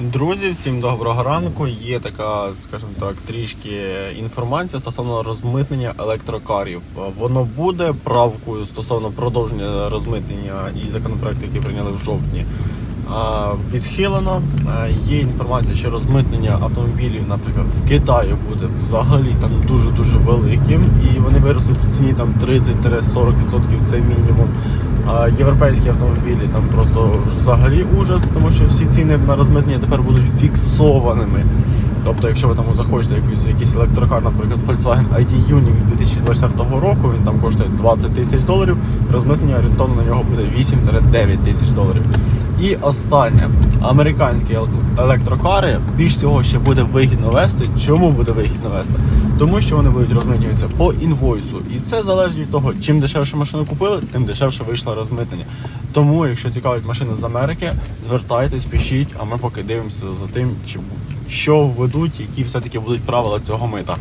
Друзі, всім доброго ранку. Є така, скажімо так, трішки інформація стосовно розмитнення електрокарів. Воно буде правкою стосовно продовження розмитнення і законопроекту, який прийняли в жовтні. Відхилено. Є інформація, що розмитнення автомобілів, наприклад, з Китаю буде взагалі там дуже дуже великим, і вони виростуть в ціні там 30-40% це мінімум. А європейські автомобілі там просто взагалі ужас, тому що всі ціни на розмитнення тепер будуть фіксованими. Тобто, якщо ви там захочете якийсь, якийсь електрокар, наприклад, Volkswagen ID Unix 2024 року, він там коштує 20 тисяч доларів, розмитнення орієнтовно на нього буде 8-9 тисяч доларів. І останнє, американські електрокари більш всього ще буде вигідно вести. Чому буде вигідно вести? Тому що вони будуть розмитнюватися по інвойсу. І це залежить від того, чим дешевше машину купили, тим дешевше вийшло розмитнення. Тому, якщо цікавить машина з Америки, звертайтесь, пишіть, а ми поки дивимося за тим, що введуть, які все-таки будуть правила цього мита.